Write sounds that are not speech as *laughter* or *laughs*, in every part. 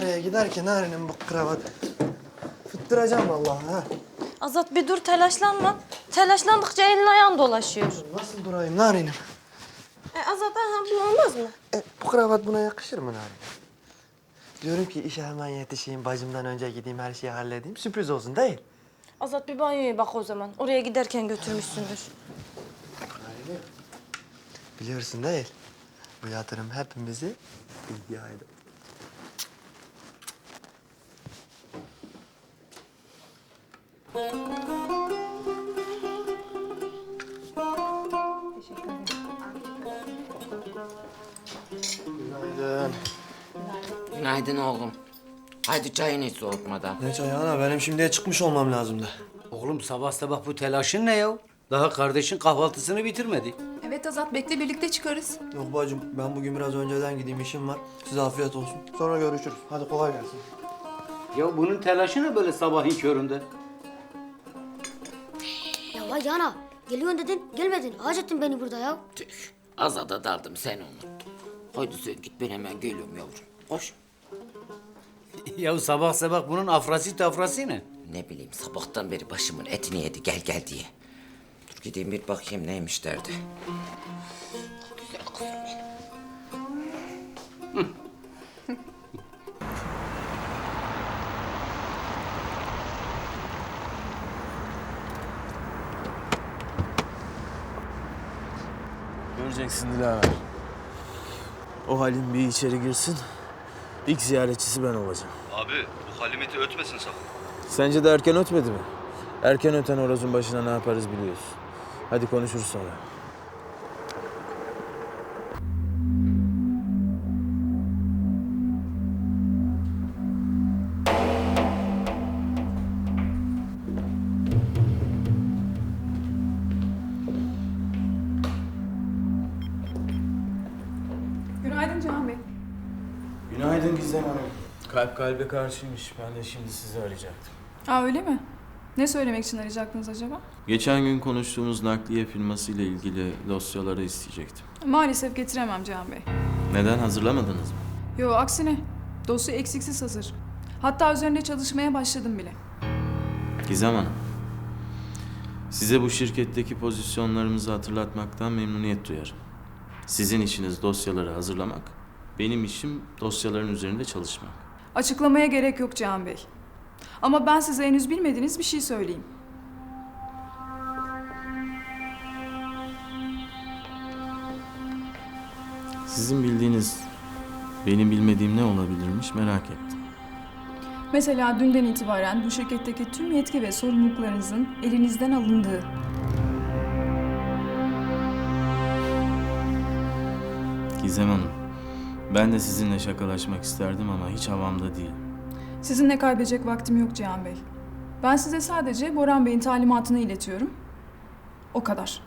Nereye gider ki bu kravat? Fıttıracağım vallahi ha. Azat bir dur telaşlanma. Telaşlandıkça elin ayağın dolaşıyor. Nasıl durayım Nari'nim? E, Azat aha bu olmaz mı? E, bu kravat buna yakışır mı Nari? Diyorum ki işe hemen yetişeyim, bacımdan önce gideyim, her şeyi halledeyim. Sürpriz olsun değil. Azat bir banyoya bak o zaman. Oraya giderken götürmüşsündür. Biliyorsun değil. Bu yatırım hepimizi ilgiye eder. Günaydın. Günaydın oğlum. Haydi çayını hiç soğutmadan. Ne çayı ana? Benim şimdiye çıkmış olmam lazımdı. Oğlum sabah sabah bu telaşın ne ya? Daha kardeşin kahvaltısını bitirmedi. Evet Azat bekle birlikte çıkarız. Yok bacım, ben bugün biraz önceden gideyim, işim var. Size afiyet olsun. Sonra görüşürüz. Hadi kolay gelsin. Ya bunun telaşı ne böyle sabahın köründe? Vay yana. Geliyorsun dedin, gelmedin. Ağaç ettin beni burada ya. Tüh. Azada daldım seni unuttum. Haydi sen git ben hemen geliyorum yavrum. Koş. *laughs* ya sabah sabah bunun afrası tafrası ne? Ne bileyim sabahtan beri başımın etini yedi gel gel diye. Dur gideyim bir bakayım neymiş derdi. Güzel kızım benim. Göreceksin Dilaver. O halin bir içeri girsin. İlk ziyaretçisi ben olacağım. Abi bu halimeti ötmesin sakın. Sence de erken ötmedi mi? Erken öten horozun başına ne yaparız biliyoruz. Hadi konuşuruz sonra. Günaydın Gizem Hanım. Kalp kalbe karşıymış. Ben de şimdi sizi arayacaktım. Aa öyle mi? Ne söylemek için arayacaktınız acaba? Geçen gün konuştuğumuz nakliye firması ile ilgili dosyaları isteyecektim. Maalesef getiremem Cihan Bey. Neden hazırlamadınız mı? Yo aksine. Dosya eksiksiz hazır. Hatta üzerinde çalışmaya başladım bile. Gizem Hanım. Size bu şirketteki pozisyonlarımızı hatırlatmaktan memnuniyet duyarım. Sizin işiniz dosyaları hazırlamak, benim işim dosyaların üzerinde çalışmak. Açıklamaya gerek yok Cihan Bey. Ama ben size henüz bilmediğiniz bir şey söyleyeyim. Sizin bildiğiniz, benim bilmediğim ne olabilirmiş merak ettim. Mesela dünden itibaren bu şirketteki tüm yetki ve sorumluluklarınızın elinizden alındığı. Gizem Hanım, ben de sizinle şakalaşmak isterdim ama hiç havamda değil. Sizinle kaybedecek vaktim yok Cihan Bey. Ben size sadece Boran Bey'in talimatını iletiyorum. O kadar.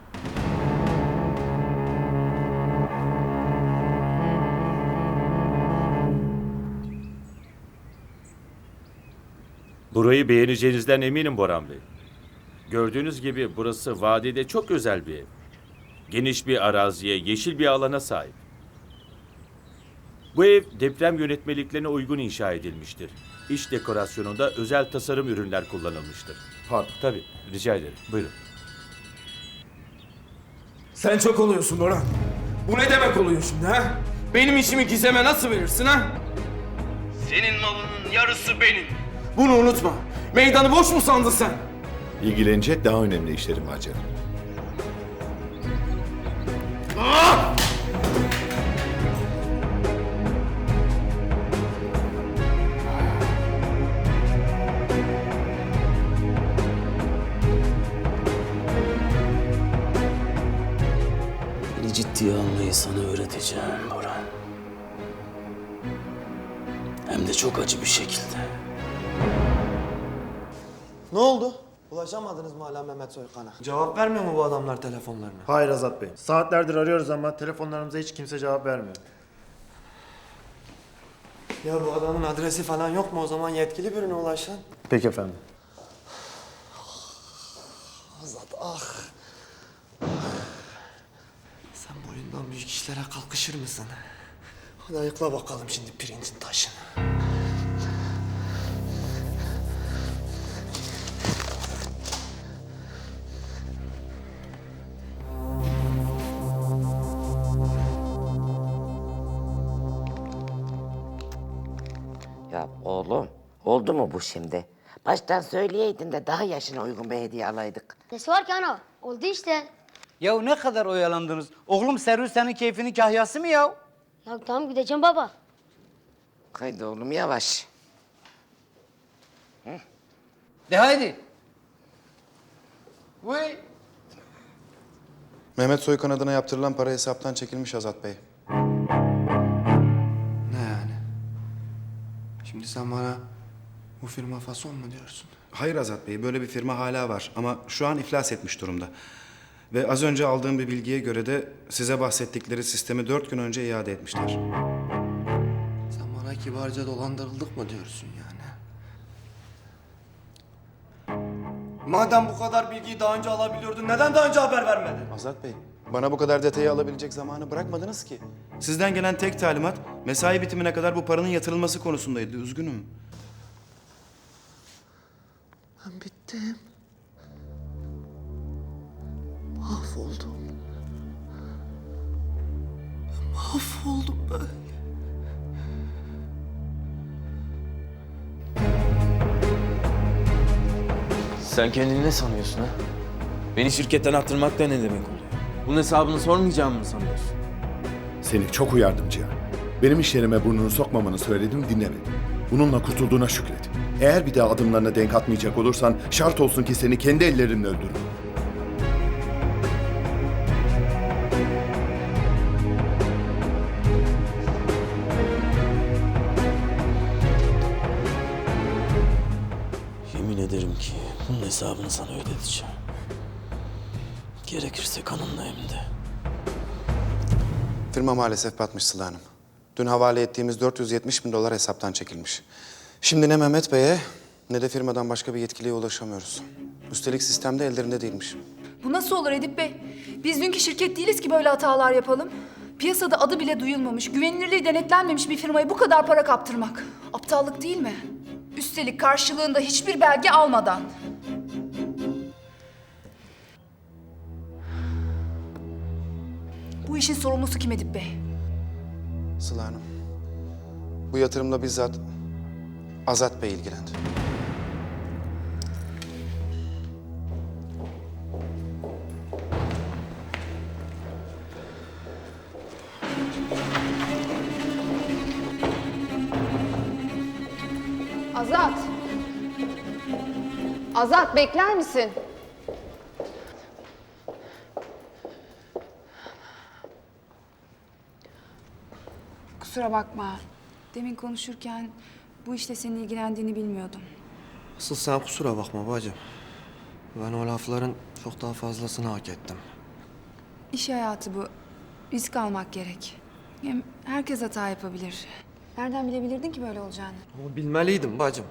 Burayı beğeneceğinizden eminim Boran Bey. Gördüğünüz gibi burası vadide çok özel bir ev. Geniş bir araziye, yeşil bir alana sahip. Bu ev deprem yönetmeliklerine uygun inşa edilmiştir. İç dekorasyonunda özel tasarım ürünler kullanılmıştır. Pardon. Tabii, rica ederim. Buyurun. Sen çok oluyorsun Boran. Bu ne demek oluyor şimdi ha? Benim işimi Gizem'e nasıl verirsin ha? Senin malının yarısı benim. Bunu unutma. Meydanı boş mu sandın sen? İlgilenecek daha önemli işlerim var canım. Ciddiye almayı sana öğreteceğim Boran. Hem de çok acı bir şekilde. Ne oldu? Ulaşamadınız mı hala Mehmet Soykan'a? Cevap vermiyor mu bu adamlar telefonlarına? Hayır Azat Bey. Saatlerdir arıyoruz ama telefonlarımıza hiç kimse cevap vermiyor. Ya bu adamın adresi falan yok mu o zaman yetkili birine ulaşın. Peki efendim. Azat ah. Bundan büyük işlere kalkışır mısın? Hadi ayıkla bakalım şimdi pirincin taşını. Ya oğlum, oldu mu bu şimdi? Baştan söyleyeydin de daha yaşına uygun bir hediye alaydık. Nesi var ki ana? Oldu işte. Ya ne kadar oyalandınız? Oğlum Servis senin keyfinin kahyası mı ya? Ya tamam gideceğim baba. Haydi oğlum yavaş. De haydi. Vay. Mehmet Soykan adına yaptırılan para hesaptan çekilmiş Azat Bey. Ne yani? Şimdi sen bana bu firma fason mu diyorsun? Hayır Azat Bey, böyle bir firma hala var ama şu an iflas etmiş durumda. Ve az önce aldığım bir bilgiye göre de size bahsettikleri sistemi dört gün önce iade etmişler. Sen bana kibarca dolandırıldık mı diyorsun yani? Madem bu kadar bilgiyi daha önce alabiliyordun, neden daha önce haber vermedin? Azat Bey, bana bu kadar detayı alabilecek zamanı bırakmadınız ki. Sizden gelen tek talimat mesai bitimine kadar bu paranın yatırılması konusundaydı. Üzgünüm. Ben bittim. Sen kendini ne sanıyorsun ha? Beni şirketten attırmak da ne demek oluyor? Bunun hesabını sormayacağımı mı sanıyorsun? Seni çok uyardım Cihan. Benim iş yerime burnunu sokmamanı söyledim dinlemedin. Bununla kurtulduğuna şükret. Eğer bir daha adımlarına denk atmayacak olursan şart olsun ki seni kendi ellerimle öldürürüm. Hesabını sana ödeteceğim. Gerekirse kanınla hem de. Firma maalesef batmış Sıla Hanım. Dün havale ettiğimiz 470 bin dolar hesaptan çekilmiş. Şimdi ne Mehmet Bey'e ne de firmadan başka bir yetkiliye ulaşamıyoruz. Üstelik sistemde ellerinde değilmiş. Bu nasıl olur Edip Bey? Biz dünkü şirket değiliz ki böyle hatalar yapalım. Piyasada adı bile duyulmamış, güvenilirliği denetlenmemiş bir firmaya bu kadar para kaptırmak. Aptallık değil mi? Üstelik karşılığında hiçbir belge almadan. İşin sorumlusu kim Edip Bey? Sıla Hanım, bu yatırımla bizzat Azat Bey ilgilendi. Azat. Azat bekler misin? Kusura bakma. Demin konuşurken bu işte senin ilgilendiğini bilmiyordum. Asıl sen kusura bakma bacım. Ben o lafların çok daha fazlasını hak ettim. İş hayatı bu. Risk almak gerek. Hem herkes hata yapabilir. Nereden bilebilirdin ki böyle olacağını? Ama bilmeliydim bacım.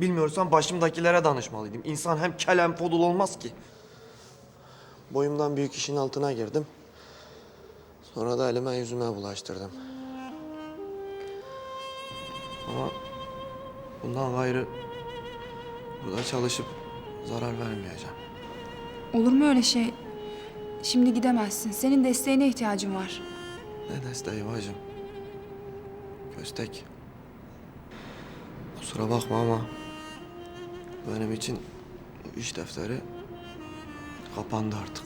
Bilmiyorsan başımdakilere danışmalıydım. İnsan hem kel hem fodul olmaz ki. Boyumdan büyük işin altına girdim. Sonra da elime yüzüme bulaştırdım. Ama bundan gayrı burada çalışıp zarar vermeyeceğim. Olur mu öyle şey? Şimdi gidemezsin. Senin desteğine ihtiyacım var. Ne desteği bacım? Köstek. Kusura bakma ama benim için iş defteri kapandı artık.